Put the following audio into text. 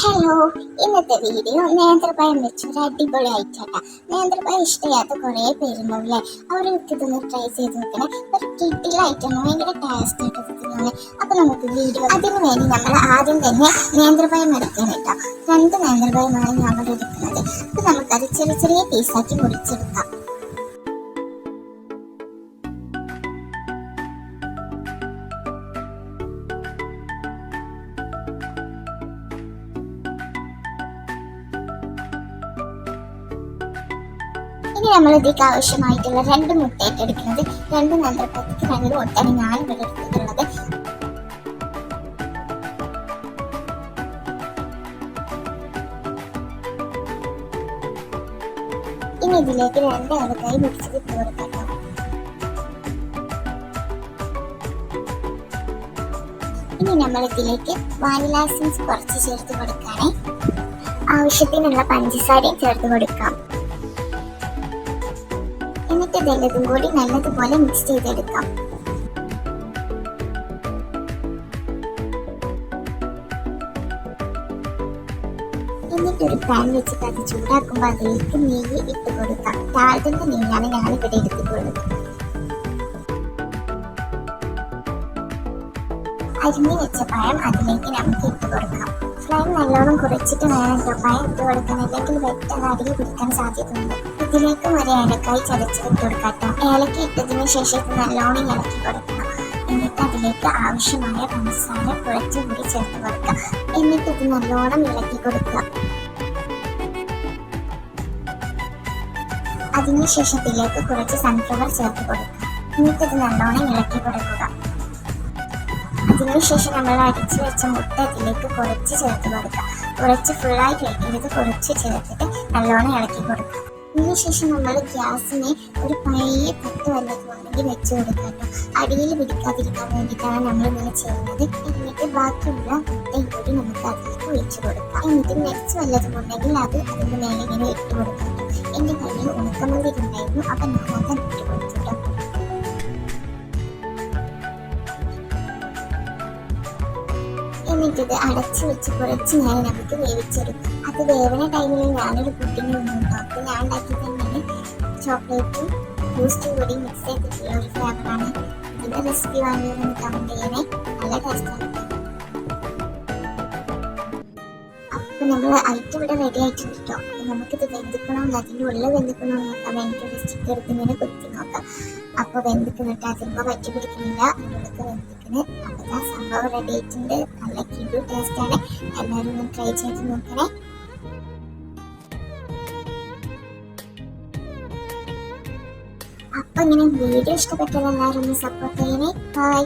Hello ഇന്നത്തെ video നേന്ത്രപ്പഴം വെച്ചൊരു അടിപൊളി ഐറ്റാട്ടാ നേന്ത്രപ്പഴം ഇഷ്ടമില്ലാത്ത കുറേ പേരുണ്ടാവില്ലേ? അവരൊക്കെ ഇതൊന്ന് ട്രൈ ചെയ്ത് നോക്കണേ. ഒരു കിട്ടിയ ഐറ്റം ഭയങ്കര ടേസ്റ്റ് ആയിട്ട് തിന്നാണ്. അപ്പൊ നമുക്ക് വീഡിയോ അതിനു വേണ്ടി നമ്മൾ ആദ്യം തന്നെ നേന്ത്രപ്പഴം എടുക്കണം കേട്ടോ. രണ്ട് നേന്ത്രപ്പഴമാണ് നമ്മൾ എടുക്കുന്നത്. അപ്പൊ നമുക്കത് ചെറിയ ചെറിയ പീസാക്കി മുറിച്ചെടുക്കാം. ഇനി നമ്മൾ ഇതിലേക്ക് ആവശ്യമായിട്ടുള്ള രണ്ട് മുട്ടയായിട്ട് എടുക്കുന്നത് രണ്ട് നേന്ത്രപ്പഴത്തേക്ക് രണ്ട് മുട്ടയാണ് ഞാൻ ഇവിടെ എടുത്തിട്ടുള്ളത്. ഇനി ഇതിലേക്ക് രണ്ട് ഏലക്കായി മിക്സിൽ ഇട്ട് കൊടുക്കാം ഇനി നമ്മൾ ഇതിലേക്ക് വാനില എസൻസ് കുറച്ച് ചേർത്ത് കൊടുക്കുകയാണെ. ആവശ്യത്തിനുള്ള പഞ്ചസാരയും ചേർത്ത് കൊടുക്കാം. ഇതെല്ലതും കൂടി നല്ലതുപോലെ മിക്സ് ചെയ്തെടുക്കാം. എന്നിട്ടൊരു പാൻ വെച്ചിട്ട് അത് ചൂടാക്കുമ്പോൾ അതിലേക്ക് നെയ്യ് ഇട്ട് കൊടുക്കാം. താഴ്ത്തുന്ന നെയ്യാണ് ഞങ്ങൾ ഇവിടെ എടുത്തിട്ടുള്ളത്. അരിഞ്ഞു വെച്ച പഴം അതിലേക്ക് നമുക്ക് ഇട്ട് കൊടുക്കാം. ഫ്ലെയിം നല്ലോണം കുറച്ചിട്ട് വേണം പഴം ഇട്ട് കൊടുക്കാൻ. അല്ലെങ്കിൽ വെട്ടം അടിയിൽ പിടിക്കാൻ സാധ്യതയുണ്ട്. ഇതിലേക്കും ഒരു ഏലക്കായി ചതച്ച് ഇട്ട് കൊടുക്കാം കേട്ടോ ഏലക്ക ഇട്ടതിന് ശേഷം നല്ലോണം ഇളക്കി കൊടുക്കണം. എന്നിട്ട് അതിലേക്ക് ആവശ്യമായ പഞ്ചസാര കുറച്ചുകൂടി ചേർത്ത് കൊടുക്കാം. എന്നിട്ട് ഇത് നല്ലോണം ഇളക്കി കൊടുക്കുക. അതിനുശേഷം ഇതിലേക്ക് കുറച്ച് സൺഫ്ലവർ ചേർത്ത് കൊടുക്കുക. എന്നിട്ട് ഇത് നല്ലോണം ഇളക്കി കൊടുക്കുക. അതിനുശേഷം നമ്മൾ അടിച്ചു വെച്ച മുട്ട ഇതിലേക്ക് കുറച്ച് ചേർത്ത് കൊടുക്കുക. കുറച്ച് ഫുള്ളായിട്ട് വയ്ക്കരുത് കുറച്ച് ചേർത്തിട്ട് നല്ലോണം ഇളക്കി കൊടുക്കുക. അതിനുശേഷം നമ്മൾ ഗ്യാസിനെ ഒരു പഴയ പത്ത് വല്ലതുണ്ടെങ്കിൽ വെച്ച് കൊടുക്കുക കേട്ടോ. അടിയിൽ പിടിക്കാതിരിക്കാൻ വേണ്ടിയിട്ടാണ് നമ്മൾ ഇങ്ങനെ ചെയ്യുന്നത്. എന്നിട്ട് ബാക്കിയുള്ള മുട്ടയും കൂടി നമുക്ക് അതിലേക്ക് ഒഴിച്ചു കൊടുക്കാം. എന്നിട്ട് നെക്സ്റ്റ് വല്ലതും ഉണ്ടെങ്കിൽ അത് അതിന്റെ മേലെ ഇങ്ങനെ ഇട്ട് കൊടുക്കാം എന്റെ കയ്യിൽ ഉണക്കമല്ലി ഉണ്ടായിരുന്നു. അപ്പം ഞാൻ അത് ഇട്ട് കൊടുത്തു കേട്ടോ എന്നിട്ട് ഇത് അടച്ചു വെച്ച് കുറച്ച് നേരം നമുക്ക് വേവിച്ചെടുക്കും അത് വേവണ ടൈമിൽ ഞാനൊരു പുഡിങ് നിന്നുണ്ടോ അപ്പോൾ ഞാൻ ഉണ്ടാക്കി തന്നെയാണ് ചോക്ലേറ്റും ബൂസ്റ്റും കൂടി മിക്സ് ചെയ്തിട്ടുള്ള ഒരു ഫ്ലേവറാണ് ഇതിന്റെ റെസിപ്പി വാങ്ങുന്നത് കമന്റ് ചെയ്യണേ നല്ല ടേസ്റ്റാണ് അപ്പോൾ നമ്മൾ ഐറ്റം ഇവിടെ റെഡി ആയിട്ടുണ്ട് കേട്ടോ ഇത് നമുക്കിത് വെന്തിക്കണമെന്ന് അതിന്റെ ഉള്ളിൽ വെന്തിക്കണമെന്ന് നോക്കാൻ ഒരു സ്റ്റിക്ക് എടുത്ത് ഇങ്ങനെ കുത്തി നോക്കാം. അപ്പോൾ വെന്തിക്കുന്നിട്ട് അതിപ്പോൾ പറ്റി പിടിക്കുന്നില്ല. അതിനുള്ളിൽ വെന്തിക്കുന്നത് ആ സംഭവം റെഡി ആയിട്ടുണ്ട് നല്ല കിടു ആണ്. എല്ലാവരും ഒന്ന് ട്രൈ ചെയ്ത് നോക്കണേ. അപ്പൊ ഇങ്ങനെ വീഡിയോ ഇഷ്ടപ്പെട്ടാൽ എല്ലാവരും ഒന്ന് സപ്പോർട്ട് ചെയ്യണേ. ബൈ